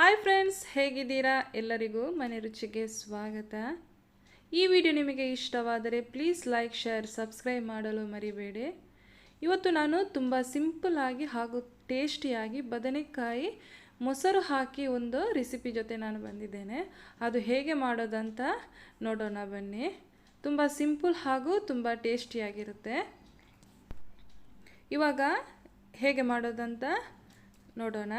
Hi friends ಹೇಗಿದ್ದೀರಾ? ಎಲ್ಲರಿಗೂ ಮನೆ ರುಚಿಗೆ ಸ್ವಾಗತ. ಈ ವಿಡಿಯೋ ನಿಮಗೆ ಇಷ್ಟವಾದರೆ ಪ್ಲೀಸ್ ಲೈಕ್ ಶೇರ್ ಸಬ್ಸ್ಕ್ರೈಬ್ ಮಾಡಲು ಮರಿಬೇಡಿ. ಇವತ್ತು ನಾನು ತುಂಬ ಸಿಂಪಲ್ ಆಗಿ ಹಾಗೂ ಟೇಸ್ಟಿಯಾಗಿ ಬದನೆಕಾಯಿ ಮೊಸರು ಹಾಕಿ ಒಂದು ರೆಸಿಪಿ ಜೊತೆ ನಾನು ಬಂದಿದ್ದೇನೆ. ಅದು ಹೇಗೆ ಮಾಡೋದಂತ ನೋಡೋಣ ಬನ್ನಿ. ತುಂಬ ಸಿಂಪಲ್ ಹಾಗೂ ತುಂಬ ಟೇಸ್ಟಿಯಾಗಿರುತ್ತೆ ಇವಾಗ ಹೇಗೆ ಮಾಡೋದಂತ ನೋಡೋಣ.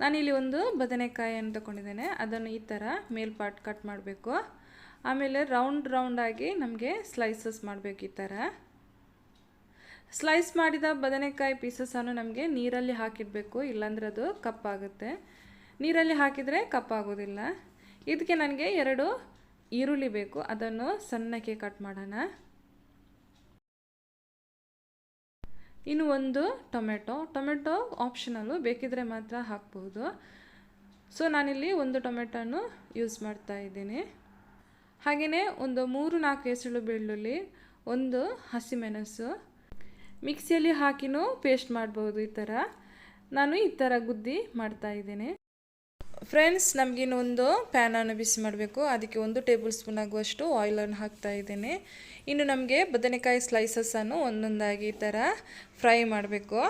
ನಾನಿಲ್ಲಿ ಒಂದು ಬದನೆಕಾಯಿಯನ್ನು ತಗೊಂಡಿದ್ದೇನೆ. ಅದನ್ನು ಈ ಥರ ಮೇಲ್ಪಾಟ್ ಕಟ್ ಮಾಡಬೇಕು. ಆಮೇಲೆ ರೌಂಡ್ ರೌಂಡಾಗಿ ನಮಗೆ ಸ್ಲೈಸಸ್ ಮಾಡಬೇಕು ಈ ಥರ ಸ್ಲೈಸ್ ಮಾಡಿದ ಬದನೆಕಾಯಿ ಪೀಸಸನ್ನು ನಮಗೆ ನೀರಲ್ಲಿ ಹಾಕಿಡಬೇಕು. ಇಲ್ಲಾಂದ್ರೆ ಅದು ಕಪ್ಪಾಗುತ್ತೆ ನೀರಲ್ಲಿ ಹಾಕಿದರೆ ಕಪ್ಪಾಗೋದಿಲ್ಲ ಇದಕ್ಕೆ ನನಗೆ ಎರಡು ಈರುಳ್ಳಿ ಬೇಕು. ಅದನ್ನು ಸಣ್ಣಕ್ಕೆ ಕಟ್ ಮಾಡೋಣ. ಇನ್ನು ಒಂದು ಟೊಮೆಟೊ. ಟೊಮೆಟೊ ಆಪ್ಷನಲ್ಲು ಬೇಕಿದ್ರೆ ಮಾತ್ರ ಹಾಕ್ಬೋದು. ಸೊ ನಾನಿಲ್ಲಿ ಒಂದು ಟೊಮೆಟೊನು ಯೂಸ್ ಮಾಡ್ತಾ ಇದ್ದೀನಿ. ಹಾಗೆಯೇ ಒಂದು ಮೂರು ನಾಲ್ಕು ಎಸಳು ಬೆಳ್ಳುಳ್ಳಿ, ಒಂದು ಹಸಿಮೆಣಸು. ಮಿಕ್ಸಿಯಲ್ಲಿ ಹಾಕಿನೂ ಪೇಸ್ಟ್ ಮಾಡ್ಬೋದು ಈ ಥರ. ನಾನು ಈ ಥರ ಗುದ್ದಿ ಮಾಡ್ತಾ ಇದ್ದೀನಿ. ಫ್ರೆಂಡ್ಸ್ ನಮಗಿನ್ನೊಂದು ಪ್ಯಾನನ್ನು ಬಿಸಿ ಮಾಡಬೇಕು. ಅದಕ್ಕೆ ಒಂದು ಟೇಬಲ್ ಸ್ಪೂನ್ ಆಗುವಷ್ಟು ಆಯಿಲನ್ನು ಹಾಕ್ತಾ ಇದ್ದೇನೆ. ಇನ್ನು ನಮಗೆ ಬದನೆಕಾಯಿ ಸ್ಲೈಸಸ್ಸನ್ನು ಒಂದೊಂದಾಗಿ ಈ ಥರ ಫ್ರೈ ಮಾಡಬೇಕು.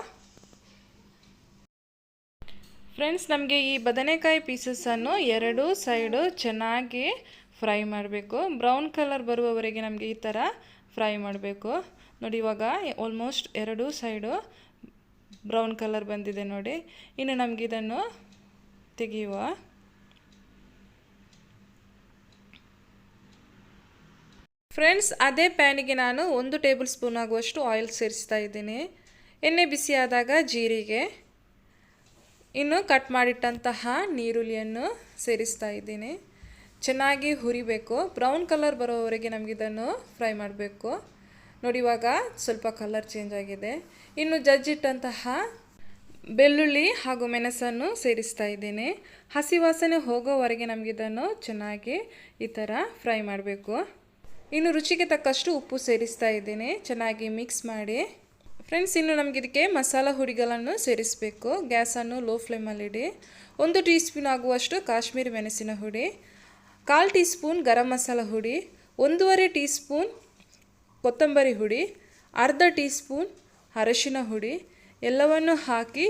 ಫ್ರೆಂಡ್ಸ್ ನಮಗೆ ಈ ಬದನೆಕಾಯಿ ಪೀಸಸ್ಸನ್ನು ಎರಡು ಸೈಡು ಚೆನ್ನಾಗಿ ಫ್ರೈ ಮಾಡಬೇಕು. ಬ್ರೌನ್ ಕಲರ್ ಬರುವವರೆಗೆ ನಮಗೆ ಈ ಥರ ಫ್ರೈ ಮಾಡಬೇಕು. ನೋಡಿ, ಇವಾಗ ಆಲ್ಮೋಸ್ಟ್ ಎರಡು ಸೈಡು ಬ್ರೌನ್ ಕಲರ್ ಬಂದಿದೆ ನೋಡಿ. ಇನ್ನು ನಮಗಿದನ್ನು ತೆಗೆಯುವ ಫ್ರೆಂಡ್ಸ್, ಅದೇ ಪ್ಯಾನಿಗೆ ನಾನು ಒಂದು ಟೇಬಲ್ ಸ್ಪೂನ್ ಆಗುವಷ್ಟು ಆಯಿಲ್ ಸೇರಿಸ್ತಾ ಇದ್ದೀನಿ. ಎಣ್ಣೆ ಬಿಸಿಯಾದಾಗ ಜೀರಿಗೆ, ಇನ್ನು ಕಟ್ ಮಾಡಿಟ್ಟಂತಹ ನೀರುಳ್ಳಿಯನ್ನು ಸೇರಿಸ್ತಾ ಇದ್ದೀನಿ. ಚೆನ್ನಾಗಿ ಹುರಿಬೇಕು. ಬ್ರೌನ್ ಕಲರ್ ಬರೋವರೆಗೆ ನಮಗಿದನ್ನು ಫ್ರೈ ಮಾಡಬೇಕು. ನೋಡಿ, ಇವಾಗ ಸ್ವಲ್ಪ ಕಲರ್ ಚೇಂಜ್ ಆಗಿದೆ. ಇನ್ನು ಜಜ್ಜಿಟ್ಟಂತಹ ಬೆಳ್ಳುಳ್ಳಿ ಹಾಗೂ ಮೆಣಸನ್ನು ಸೇರಿಸ್ತಾ ಇದ್ದೀನಿ. ಹಸಿ ವಾಸನೆ ಹೋಗೋವರೆಗೆ ನಮಗಿದನ್ನು ಚೆನ್ನಾಗಿ ಈ ಥರ ಫ್ರೈ ಮಾಡಬೇಕು. ಇನ್ನು ರುಚಿಗೆ ತಕ್ಕಷ್ಟು ಉಪ್ಪು ಸೇರಿಸ್ತಾ ಇದ್ದೀನಿ. ಚೆನ್ನಾಗಿ ಮಿಕ್ಸ್ ಮಾಡಿ. ಫ್ರೆಂಡ್ಸ್, ಇನ್ನು ನಮಗಿದಕ್ಕೆ ಮಸಾಲ ಹುಡಿಗಳನ್ನು ಸೇರಿಸಬೇಕು. ಗ್ಯಾಸನ್ನು ಲೋ ಫ್ಲೇಮಲ್ಲಿಡಿ ಒಂದು ಟೀ ಸ್ಪೂನ್ ಆಗುವಷ್ಟು ಕಾಶ್ಮೀರಿ ಮೆಣಸಿನ ಹುಡಿ. ಕಾಲು ಟೀ ಸ್ಪೂನ್ ಗರಂ ಮಸಾಲ ಹುಡಿ. ಒಂದೂವರೆ ಟೀ ಸ್ಪೂನ್ ಕೊತ್ತಂಬರಿ ಹುಡಿ. ಅರ್ಧ ಟೀ ಸ್ಪೂನ್ ಅರಶಿನ ಹುಡಿ. ಎಲ್ಲವನ್ನು ಹಾಕಿ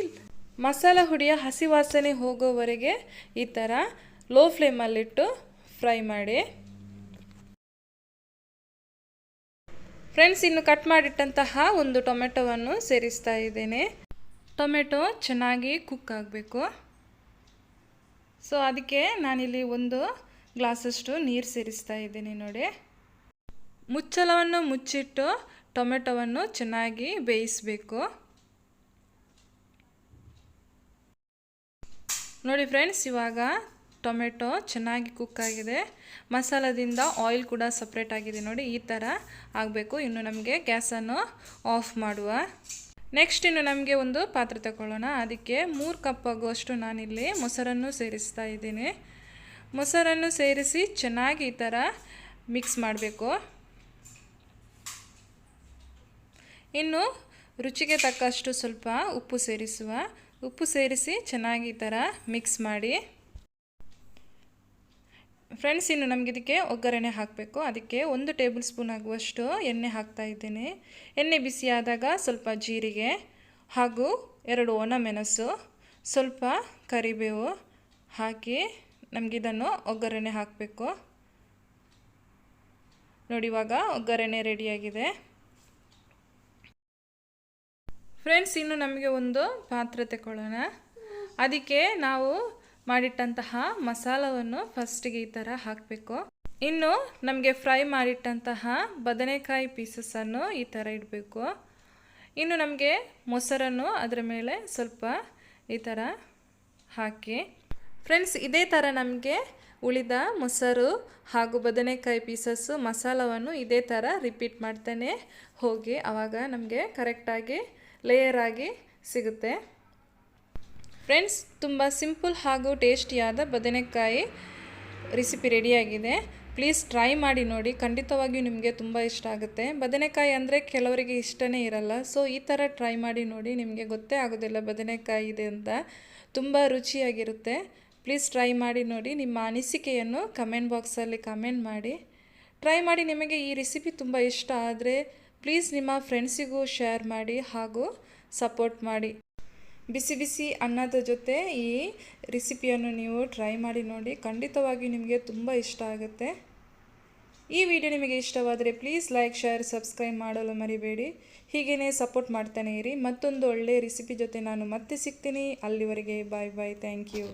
ಮಸಾಲ ಹುಡಿಯ ಹಸಿ ವಾಸನೆ ಹೋಗೋವರೆಗೆ ಈ ಥರ ಲೋ ಫ್ಲೇಮಲ್ಲಿಟ್ಟು ಫ್ರೈ ಮಾಡಿ. ಫ್ರೆಂಡ್ಸ್ ಇನ್ನು ಕಟ್ ಮಾಡಿಟ್ಟಂತಹ ಒಂದು ಟೊಮೆಟೊವನ್ನು ಸೇರಿಸ್ತಾ ಇದ್ದೇನೆ. ಟೊಮೆಟೊ ಚೆನ್ನಾಗಿ ಕುಕ್ ಆಗಬೇಕು. ಸೊ ಅದಕ್ಕೆ ನಾನಿಲ್ಲಿ ಒಂದು ಗ್ಲಾಸಷ್ಟು ನೀರು ಸೇರಿಸ್ತಾ ಇದ್ದೀನಿ ನೋಡಿ. ಮುಚ್ಚಳವನ್ನು ಮುಚ್ಚಿಟ್ಟು ಟೊಮೆಟೊವನ್ನು ಚೆನ್ನಾಗಿ ಬೇಯಿಸಬೇಕು. ನೋಡಿ ಫ್ರೆಂಡ್ಸ್, ಇವಾಗ ಟೊಮೆಟೊ ಚೆನ್ನಾಗಿ ಕುಕ್ ಆಗಿದೆ. ಮಸಾಲದಿಂದ ಆಯಿಲ್ ಕೂಡ ಸಪ್ರೇಟ್ ಆಗಿದೆ ನೋಡಿ, ಈ ಥರ ಆಗಬೇಕು. ಇನ್ನು ನಮಗೆ ಗ್ಯಾಸನ್ನು ಆಫ್ ಮಾಡುವ. ನೆಕ್ಸ್ಟ್ ಇನ್ನು ನಮಗೆ ಒಂದು ಪಾತ್ರೆ ತಗೊಳ್ಳೋಣ ಅದಕ್ಕೆ ಮೂರು ಕಪ್ ಆಗುವಷ್ಟು ನಾನಿಲ್ಲಿ ಮೊಸರನ್ನು ಸೇರಿಸ್ತಾ ಇದ್ದೀನಿ. ಮೊಸರನ್ನು ಸೇರಿಸಿ ಚೆನ್ನಾಗಿ ಈ ಥರ ಮಿಕ್ಸ್ ಮಾಡಬೇಕು. ಇನ್ನು ರುಚಿಗೆ ತಕ್ಕಷ್ಟು ಸ್ವಲ್ಪ ಉಪ್ಪು ಸೇರಿಸುವ. ಉಪ್ಪು ಸೇರಿಸಿ ಚೆನ್ನಾಗಿ ಈ ಥರ ಮಿಕ್ಸ್ ಮಾಡಿ. ಫ್ರೆಂಡ್ಸ್ ಇನ್ನು ನಮಗೆ ಇದಕ್ಕೆ ಒಗ್ಗರಣೆ ಹಾಕಬೇಕು. ಅದಕ್ಕೆ ಒಂದು ಟೇಬಲ್ ಸ್ಪೂನ್ ಆಗುವಷ್ಟು ಎಣ್ಣೆ ಹಾಕ್ತಾ ಇದ್ದೀನಿ. ಎಣ್ಣೆ ಬಿಸಿಯಾದಾಗ ಸ್ವಲ್ಪ ಜೀರಿಗೆ ಹಾಗೂ ಎರಡು ಒಣಮೆಣಸು, ಸ್ವಲ್ಪ ಕರಿಬೇವು ಹಾಕಿ ನಮಗಿದನ್ನು ಒಗ್ಗರಣೆ ಹಾಕಬೇಕು. ನೋಡಿ, ಇವಾಗ ಒಗ್ಗರಣೆ ರೆಡಿಯಾಗಿದೆ ಫ್ರೆಂಡ್ಸ್ ಇನ್ನು ನಮಗೆ ಒಂದು ಪಾತ್ರೆ ತಗೊಳ್ಳೋಣ ಅದಕ್ಕೆ ನಾವು ಮಾಡಿಟ್ಟಂತಹ ಮಸಾಲವನ್ನು ಫಸ್ಟಿಗೆ ಈ ಥರ ಹಾಕಬೇಕು. ಇನ್ನು ನಮಗೆ ಫ್ರೈ ಮಾಡಿಟ್ಟಂತಹ ಬದನೆಕಾಯಿ ಪೀಸಸನ್ನು ಈ ಥರ ಇಡಬೇಕು. ಇನ್ನು ನಮಗೆ ಮೊಸರನ್ನು ಅದರ ಮೇಲೆ ಸ್ವಲ್ಪ ಈ ಥರ ಹಾಕಿ. ಫ್ರೆಂಡ್ಸ್ ಇದೇ ಥರ ನಮಗೆ ಉಳಿದ ಮೊಸರು ಹಾಗೂ ಬದನೆಕಾಯಿ ಪೀಸಸ್ಸು ಮಸಾಲವನ್ನು ಇದೇ ಥರ ರಿಪೀಟ್ ಮಾಡ್ತಾನೆ. ಹೋಗಿ ಆವಾಗ ನಮಗೆ ಕರೆಕ್ಟಾಗಿ ಲೇಯರ್ ಆಗಿ ಸಿಗುತ್ತೆ. ಫ್ರೆಂಡ್ಸ್ ತುಂಬ ಸಿಂಪಲ್ ಹಾಗೂ ಟೇಸ್ಟಿಯಾದ ಬದನೆಕಾಯಿ ರೆಸಿಪಿ ರೆಡಿಯಾಗಿದೆ ಪ್ಲೀಸ್ ಟ್ರೈ ಮಾಡಿ ನೋಡಿ. ಖಂಡಿತವಾಗಿಯೂ ನಿಮಗೆ ತುಂಬ ಇಷ್ಟ ಆಗುತ್ತೆ. ಬದನೆಕಾಯಿ ಅಂದರೆ ಕೆಲವರಿಗೆ ಇಷ್ಟನೇ ಇರಲ್ಲ. ಸೊ ಈ ಥರ ಟ್ರೈ ಮಾಡಿ ನೋಡಿ ನಿಮಗೆ ಗೊತ್ತೇ ಆಗೋದಿಲ್ಲ ಬದನೆಕಾಯಿ ಇದೆ ಅಂತ. ತುಂಬ ರುಚಿಯಾಗಿರುತ್ತೆ. ಪ್ಲೀಸ್ ಟ್ರೈ ಮಾಡಿ ನೋಡಿ. ನಿಮ್ಮ ಅನಿಸಿಕೆಯನ್ನು ಕಮೆಂಟ್ ಬಾಕ್ಸಲ್ಲಿ ಕಮೆಂಟ್ ಮಾಡಿ. ಟ್ರೈ ಮಾಡಿ ನಿಮಗೆ ಈ ರೆಸಿಪಿ ತುಂಬ ಇಷ್ಟ ಆದರೆ ಪ್ಲೀಸ್ ನಿಮ್ಮ ಫ್ರೆಂಡ್ಸಿಗೂ ಶೇರ್ ಮಾಡಿ ಹಾಗೂ ಸಪೋರ್ಟ್ ಮಾಡಿ. ಬಿಸಿ ಬಿಸಿ ಅನ್ನದ ಜೊತೆ ಈ ರೆಸಿಪಿಯನ್ನು ನೀವು ಟ್ರೈ ಮಾಡಿ ನೋಡಿ. ಖಂಡಿತವಾಗಿ ನಿಮಗೆ ತುಂಬ ಇಷ್ಟ ಆಗುತ್ತೆ. ಈ ವಿಡಿಯೋ ನಿಮಗೆ ಇಷ್ಟವಾದರೆ ಪ್ಲೀಸ್ ಲೈಕ್, ಶೇರ್, ಸಬ್ಸ್ಕ್ರೈಬ್ ಮಾಡಲು ಮರಿಬೇಡಿ. ಹೀಗೇ ಸಪೋರ್ಟ್ ಮಾಡ್ತಾನೆ ಇರಿ. ಮತ್ತೊಂದು ಒಳ್ಳೆಯ ರೆಸಿಪಿ ಜೊತೆ ನಾನು ಮತ್ತೆ ಸಿಗ್ತೀನಿ. ಅಲ್ಲಿವರೆಗೆ ಬಾಯ್ ಬಾಯ್. Thank you.